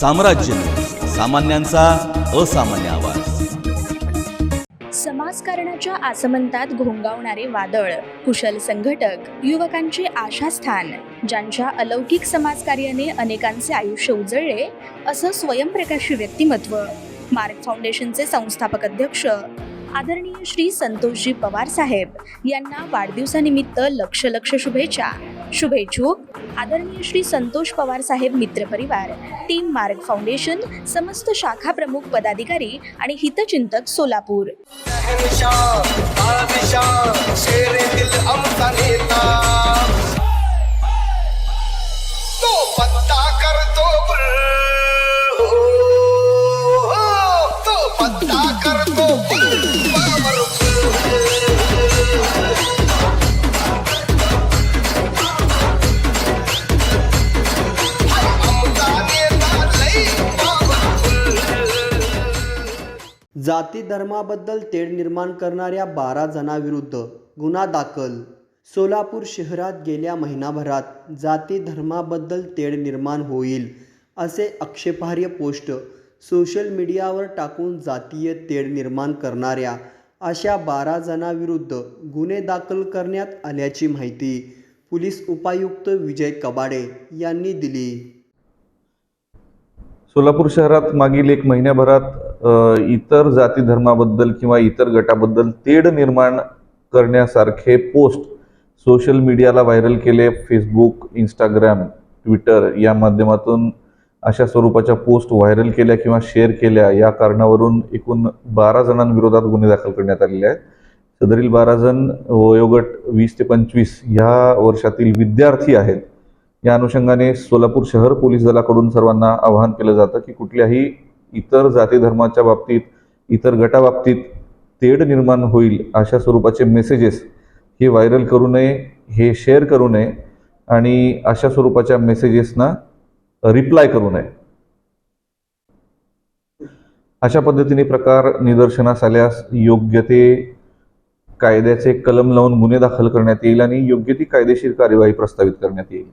साम्राज्य. सामान्यांचा असामान्य आवाज. समाजकारणाच्या आसमंतात घोंगावणारे वादळ कुशल संघटक युवकांचे आशास्थान ज्यांच्या अलौकिक समाजकार्याने अनेकांचे आयुष्य उजळले असं स्वयंप्रकाशी व्यक्तिमत्व मार्क फाउंडेशनचे संस्थापक अध्यक्ष आदरणीय श्री संतोषजी पवार साहेब यांना वाढदिवसानिमित्त लक्ष लक्ष शुभेच्छा. शुभेच्छुक. आदरणीय श्री संतोष पवार साहेब मित्रपरिवार टीम मार्क फाउंडेशन समस्त शाखा प्रमुख पदाधिकारी आणि हितचिंतक सोलापूर. जाती धर्माबद्दल तेढ निर्माण करणाऱ्या बारा जणांविरुद्ध गुन्हा दाखल. सोलापूर शहरात गेल्या महिनाभरात जाती धर्माबद्दल तेढ निर्माण होईल असे आक्षेपार्ह पोस्ट सोशल मीडियावर टाकून जातीय तेढ निर्माण करणाऱ्या अशा बारा जणांविरुद्ध गुन्हे दाखल करण्यात आल्याची माहिती पोलीस उपायुक्त विजय कबाडे यांनी दिली. सोलापूर शहरात मागील एक महिन्याभरात इतर जाती धर्माबद्दल किंवा इतर गटाबद्दल तेढ निर्माण करण्यासारखे पोस्ट सोशल मीडियाला व्हायरल केले. फेसबुक इंस्टाग्राम ट्विटर या माध्यमातून अशा स्वरूपाच्या पोस्ट व्हायरल केल्या किंवा शेअर केल्या. या कारणावरून एकूण बारा जणांविरोधात गुन्हे दाखल करण्यात आलेले आहेत. सदरील बारा जण वयोगट वीस ते पंचवीस ह्या वर्षातील विद्यार्थी आहेत. या अनुषंगाने सोलापूर शहर पोलीस दलाकडून सर्वांना आवाहन केलं जातं की कुठल्याही इतर जाती धर्माच्या बाबतीत इतर गटाबाबतीत तेढ निर्माण होईल अशा स्वरूपाचे मेसेजेस हे व्हायरल करू नये हे शेअर करू नये आणि अशा स्वरूपाच्या मेसेजेसना रिप्लाय करू नये. अशा पद्धतीने प्रकार निदर्शनास आल्यास योग्य ते कायद्याचे कलम लावून गुन्हे दाखल करण्यात येईल आणि योग्य ती कायदेशीर कार्यवाही प्रस्तावित करण्यात येईल.